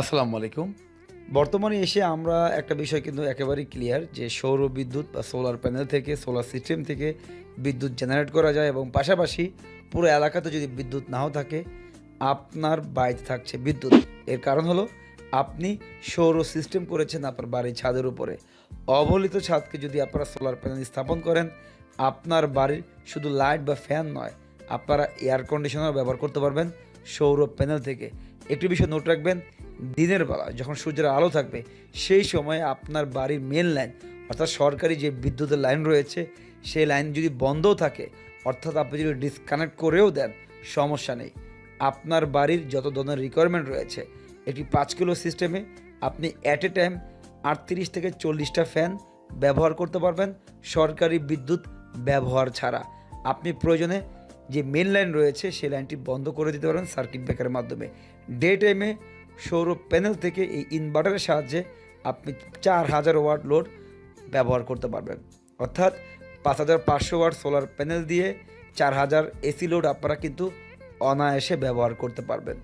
আসসালামু আলাইকুম। বর্তমানে এসে আমরা একটা বিষয় কিন্তু একেবারেই ক্লিয়ার যে সৌর বিদ্যুৎ বা সোলার প্যানেল থেকে সোলার সিস্টেম থেকে বিদ্যুৎ জেনারেট করা যায় এবং পাশাপাশি পুরো এলাকাতে যদি বিদ্যুৎ নাও থাকে, আপনার বাড়িতে থাকছে বিদ্যুৎ। এর কারণ হলো আপনি সৌর সিস্টেম করেছেন আপনার বাড়ির ছাদের উপরে। অবলিত ছাদকে যদি আপনারা সোলার প্যানেল স্থাপন করেন, আপনার বাড়ির শুধু লাইট বা ফ্যান নয়, আপনারা এয়ার কন্ডিশনার ব্যবহার করতে পারবেন সৌর প্যানেল থেকে। একটি বিষয় নোট রাখবেন দিনের বেলা, যখন সূর্যের আলো থাকবে, সেই সময়ে আপনার বাড়ির মেন লাইন অর্থাৎ সরকারি যে বিদ্যুতের লাইন রয়েছে, সেই লাইন যদি বন্ধও থাকে, অর্থাৎ আপনি যদি ডিসকানেক্ট করেও দেন, সমস্যা নেই। আপনার বাড়ির যত ধরনের রিকোয়ারমেন্ট রয়েছে একটি পাঁচ কিলো সিস্টেমে আপনি অ্যাট এ টাইম আটত্রিশ থেকে চল্লিশটা ফ্যান ব্যবহার করতে পারবেন, সরকারি বিদ্যুৎ ব্যবহার ছাড়া। আপনি প্রয়োজনে যে মেন লাইন রয়েছে, সেই লাইনটি বন্ধ করে দিতে পারেন সার্কিট ব্রেকারের মাধ্যমে। ডে টাইমে সৌর প্যানেল থেকে এই ইনভার্টারের সাহায্যে আপনি চার হাজার ওয়াট লোড ব্যবহার করতে পারবেন। অর্থাৎ পাঁচ হাজার পাঁচশো ওয়াট সোলার প্যানেল দিয়ে চার হাজার এসি লোড আপনারা কিন্তু অনায়াসে ব্যবহার করতে পারবেন।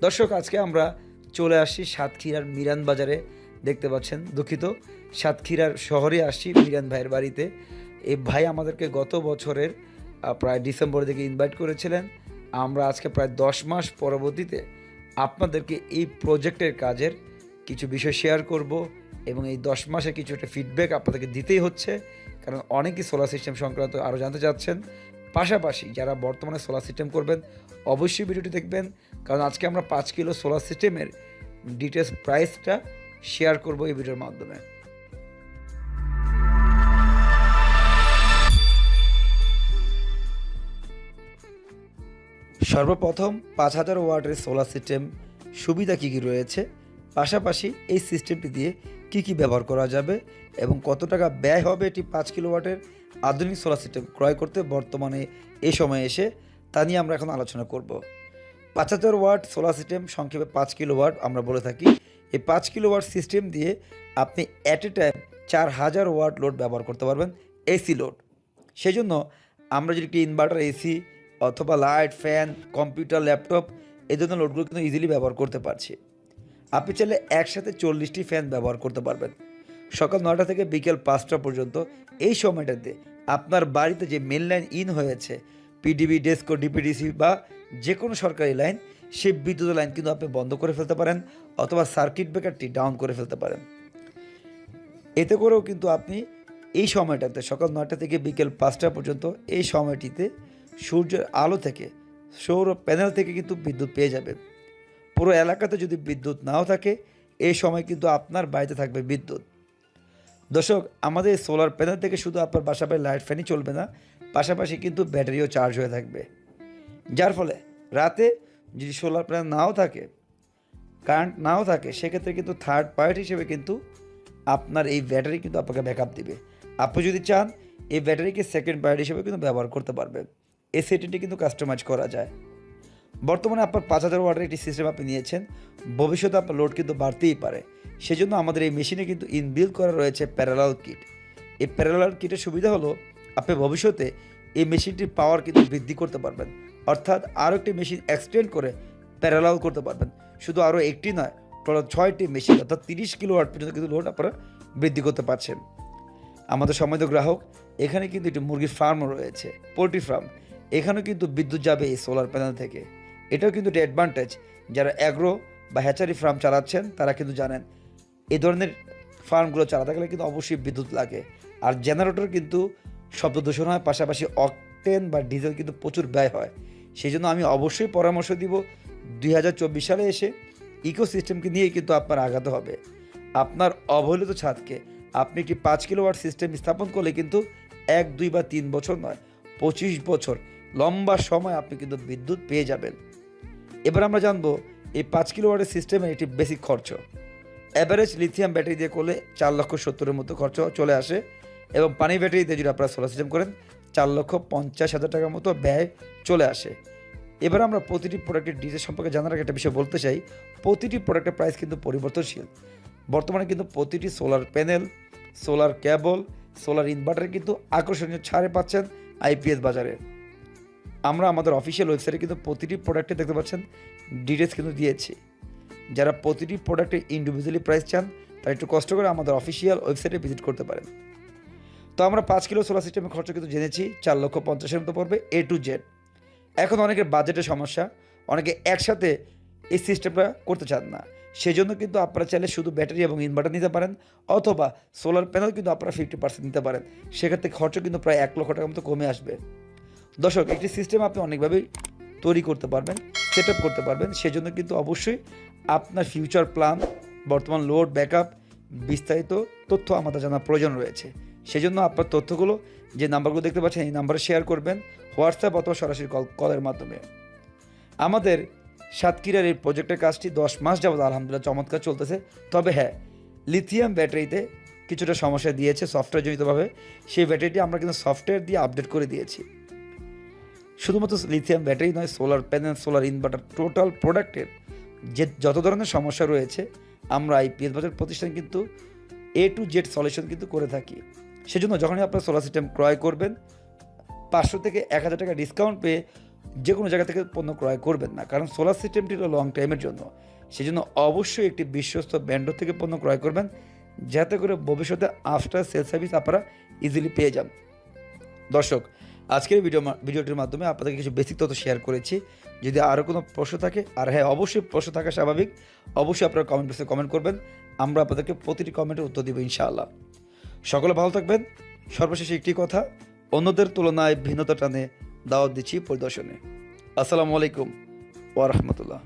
দর্শক, আজকে আমরা চলে আসছি সাতক্ষীরার মিরান বাজারে। দেখতে পাচ্ছেন, দুঃখিত, সাতক্ষীরার শহরে আসছি মিরান ভাইয়ের বাড়িতে। এই ভাই আমাদেরকে গত বছরের প্রায় ডিসেম্বর থেকে ইনভাইট করেছিলেন। আমরা আজকে প্রায় দশ মাস পরবর্তীতে আপনাদেরকে এই প্রজেক্টের কাজের কিছু বিষয় শেয়ার করব এবং এই দশ মাসে কিছু একটা ফিডব্যাক আপনাদেরকে দিতেই হচ্ছে। কারণ অনেকেই সোলার সিস্টেম সংক্রান্ত আরও জানতে চাচ্ছেন। পাশাপাশি যারা বর্তমানে সোলার সিস্টেম করবেন, অবশ্যই ভিডিওটি দেখবেন। কারণ আজকে আমরা পাঁচ কিলো সোলার সিস্টেমের ডিটেলস প্রাইসটা শেয়ার করব এই ভিডিওর মাধ্যমে। সর্বপ্রথম পাঁচ হাজার ওয়াটের সোলার সিস্টেম সুবিধা কী কী রয়েছে? পাশাপাশি এই সিস্টেমটি দিয়ে কি কি ব্যবহার করা যাবে এবং কত টাকা ব্যয় হবে এটি পাঁচ কিলো ওয়াটের আধুনিক সোলার সিস্টেম ক্রয় করতে বর্তমানে এ সময়ে এসে তা নিয়ে আমরা এখন আলোচনা করব। পাঁচ হাজার ওয়াট সোলার সিস্টেম সংক্ষেপে পাঁচ কিলো ওয়াট আমরা বলে থাকি। এই পাঁচ কিলো ওয়াট সিস্টেম দিয়ে আপনি অ্যাট এ টাইম চার হাজার ওয়াট লোড ব্যবহার করতে পারবেন এসি লোড সেই জন্য আমরা যদি একটি ইনভার্টার এসি অথবা লাইট, ফ্যান, কম্পিউটার, ল্যাপটপ, এই ধরনের লোডগুলো কিন্তু ইজিলি ব্যবহার করতে পারছি। আপনি চাইলে একসাথে চল্লিশটি ফ্যান ব্যবহার করতে পারবেন। সকাল নটা থেকে বিকেল পাঁচটা পর্যন্ত এই সময়টাতে আপনার বাড়িতে যে মেন লাইন ইন হয়েছে পিডিবি ডেস্কো ডিপিডিসি বা যে কোনো সরকারি লাইন সেই বিদ্যুৎ লাইন কিন্তু আপনি বন্ধ করে ফেলতে পারেন অথবা সার্কিট ব্রেকারটি ডাউন করে ফেলতে পারেন। এতে করেও কিন্তু আপনি এই সময়টাতে সকাল নয়টা থেকে বিকেল পাঁচটা পর্যন্ত এই সময়টিতে সূর্যের আলো থেকে, সৌর প্যানেল থেকে কিন্তু বিদ্যুৎ পেয়ে যাবেন পুরো এলাকাতে যদি বিদ্যুৎ নাও থাকে এই সময় কিন্তু আপনার বাড়িতে থাকবে বিদ্যুৎ। দর্শক, আমাদের সোলার প্যানেল থেকে শুধু আপনার বাসা লাইট ফ্যানই চলবে না, পাশাপাশি কিন্তু ব্যাটারিও চার্জ হয়ে থাকবে। যার ফলে রাতে যদি সোলার প্যানেল নাও থাকে কারেন্ট নাও থাকে, সেক্ষেত্রে কিন্তু থার্ড পার্টি হিসেবে কিন্তু আপনার এই ব্যাটারি কিন্তু আপনাকে ব্যাকআপ দিবে। আপনি যদি চান, এই ব্যাটারিকে সেকেন্ড পার্টি হিসেবে কিন্তু ব্যবহার করতে পারবেন। এই সেটিংটি কিন্তু কাস্টমাইজ করা যায়। বর্তমানে আপনার পাঁচ হাজার ওয়াটের একটি সিস্টেম আপনি নিয়েছেন, ভবিষ্যতে আপনার লোড কিন্তু বাড়তেই পারে। সেজন্য আমাদের এই মেশিনে কিন্তু ইনবিল করা রয়েছে প্যারালাল কিট এই প্যারালাল কিটের সুবিধা হলো, আপনি ভবিষ্যতে এই মেশিনটির পাওয়ার কিন্তু বৃদ্ধি করতে পারবেন। অর্থাৎ আরও একটি মেশিন এক্সটেন্ড করে প্যারালাল করতে পারবেন। শুধু আরও একটি নয়, টোটাল ছয়টি মেশিন অর্থাৎ তিরিশ কিলো ওয়াট পর্যন্ত কিন্তু লোড আপনারা বৃদ্ধি করতে পারছেন। আমাদের সময়ত গ্রাহক, এখানে কিন্তু একটি মুরগির ফার্মও রয়েছে, পোলট্রি ফার্ম এখানেও কিন্তু বিদ্যুৎ যাবে এই সোলার প্যানেল থেকে। এটাও কিন্তু একটা অ্যাডভান্টেজ যারা অ্যাগ্রো বা হ্যাচারি ফার্ম চালাচ্ছেন, তারা কিন্তু জানেন, এ ধরনের ফার্মগুলো চালাতে গেলে কিন্তু অবশ্যই বিদ্যুৎ লাগে। আর জেনারেটর কিন্তু শব্দ দূষণ হয়, পাশাপাশি অকটেন বা ডিজেল কিন্তু প্রচুর ব্যয় হয়। সেই জন্য আমি অবশ্যই পরামর্শ দিব, দুই হাজার চব্বিশ সালে এসে ইকোসিস্টেমকে নিয়ে কিন্তু আপনার আগাতে হবে। আপনার অবহেলিত ছাদকে, আপনি একটি পাঁচ কিলোওয়াট সিস্টেম স্থাপন করলে কিন্তু এক, দুই বা তিন বছর নয়, পঁচিশ বছর লম্বা সময় আপনি কিন্তু বিদ্যুৎ পেয়ে যাবেন। এবার আমরা জানব এই পাঁচ কিলোওয়াটের সিস্টেমের একটি বেসিক খরচ। অ্যাভারেজ লিথিয়াম ব্যাটারি দিয়ে করলে চার লক্ষ সত্তরের মতো খরচ চলে আসে এবং পানি ব্যাটারি দিয়ে যদি আপনারা সোলার সিস্টেম করেন, চার লক্ষ পঞ্চাশ হাজার টাকার মতো ব্যয় চলে আসে। এবার আমরা প্রতিটি প্রোডাক্টের ডিটেল সম্পর্কে জানার আগে একটা বিষয় বলতে চাই, প্রতিটি প্রোডাক্টের প্রাইস কিন্তু পরিবর্তনশীল। বর্তমানে কিন্তু প্রতিটি solar panel solar cable solar ইনভার্টারে কিন্তু আকর্ষণীয় ছাড়ে পাচ্ছেন আইপিএস বাজারে। আমরা আমাদের অফিসিয়াল ওয়েবসাইটে কিন্তু প্রতিটি প্রোডাক্টে দেখতে পাচ্ছেন ডিটেলস কিন্তু দিয়েছি। যারা প্রতিটি প্রোডাক্টের ইন্ডিভিজুয়ালি প্রাইস চান, তারা একটু কষ্ট করে আমাদের অফিসিয়াল ওয়েবসাইটে ভিজিট করতে পারেন। তো আমরা পাঁচ কিলো সোলার সিস্টেমের খরচ কিন্তু জেনেছি, চার লক্ষ পঞ্চাশের মতো পড়বে এ টু জেড এখন অনেকের বাজেটের সমস্যা, অনেকে একসাথে এই সিস্টেমটা করতে চান না। সেজন্য কিন্তু আপনারা চাইলে শুধু ব্যাটারি এবং ইনভার্টার নিতে পারেন, অথবা সোলার প্যানেল কিন্তু আপনারা ফিফটি পার্সেন্ট নিতে পারেন। সেক্ষেত্রে খরচ কিন্তু প্রায় এক লক্ষ টাকার মতো কমে আসবে। দর্শক, একটি সিস্টেম আপনি অনেকভাবেই তৈরি করতে পারবেন সেট করতে পারবেন। সেজন্য কিন্তু অবশ্যই আপনার ফিউচার প্ল্যান বর্তমান লোড ব্যাকআপ বিস্তারিত তথ্য আমাদের জানার প্রয়োজন রয়েছে। সেজন্য আপনার তথ্যগুলো, যে নাম্বারগুলো দেখতে পাচ্ছেন, এই নাম্বারে শেয়ার করবেন হোয়াটসঅ্যাপ অথবা সরাসরি কল কলের মাধ্যমে। আমাদের সাতক্ষীরার এই প্রজেক্টের কাজটি দশ মাস যাবত আলহামদুলিল্লাহ চমৎকার চলতেছে। তবে হ্যাঁ লিথিয়াম ব্যাটারিতে কিছুটা সমস্যা দিয়েছে সফটওয়্যারজনিতভাবে সেই ব্যাটারিটি আমরা কিন্তু সফটওয়্যার দিয়ে আপডেট করে দিয়েছি। শুধুমাত্র লিথিয়াম ব্যাটারি নয় solar panel solar inverter total প্রোডাক্টের যে যত ধরনের সমস্যা রয়েছে, আমরা এই পিএস বাজার প্রতিষ্ঠান কিন্তু এ টু জেড সলিউশন কিন্তু করে থাকি। সেজন্য যখনই আপনার সোলার সিস্টেম ক্রয় করবেন, পাঁচশো থেকে এক হাজার টাকা ডিসকাউন্ট পেয়ে যে কোনো জায়গা থেকে পণ্য ক্রয় করবেন না। কারণ সোলার সিস্টেমটি হলো লং টাইমের জন্য। সেজন্য অবশ্যই একটি বিশ্বস্ত ব্র্যান্ডর থেকে পণ্য ক্রয় করবেন, যাতে করে ভবিষ্যতে আফটার সেল সার্ভিস আপনারা ইজিলি পেয়ে যান। দর্শক আজকের ভিডিও ভিডিওটির মাধ্যমে আপনাদেরকে কিছু বেসিক তথ্য শেয়ার করেছি। যদি আরও কোনো প্রশ্ন থাকে, আর হ্যাঁ অবশ্যই প্রশ্ন থাকা স্বাভাবিক, অবশ্যই আপনারা কমেন্ট বক্সে কমেন্ট করবেন। আমরা আপনাদেরকে প্রতিটি কমেন্টের উত্তর দেবো ইনশাআল্লাহ। সকলে ভালো থাকবেন। সর্বশেষে একটি কথা, অন্যদের তুলনায় ভিন্নতা টানে দাওয়াত দিচ্ছি পরিদর্শনে। আসসালামু আলাইকুম ওয়া রাহমাতুল্লাহ।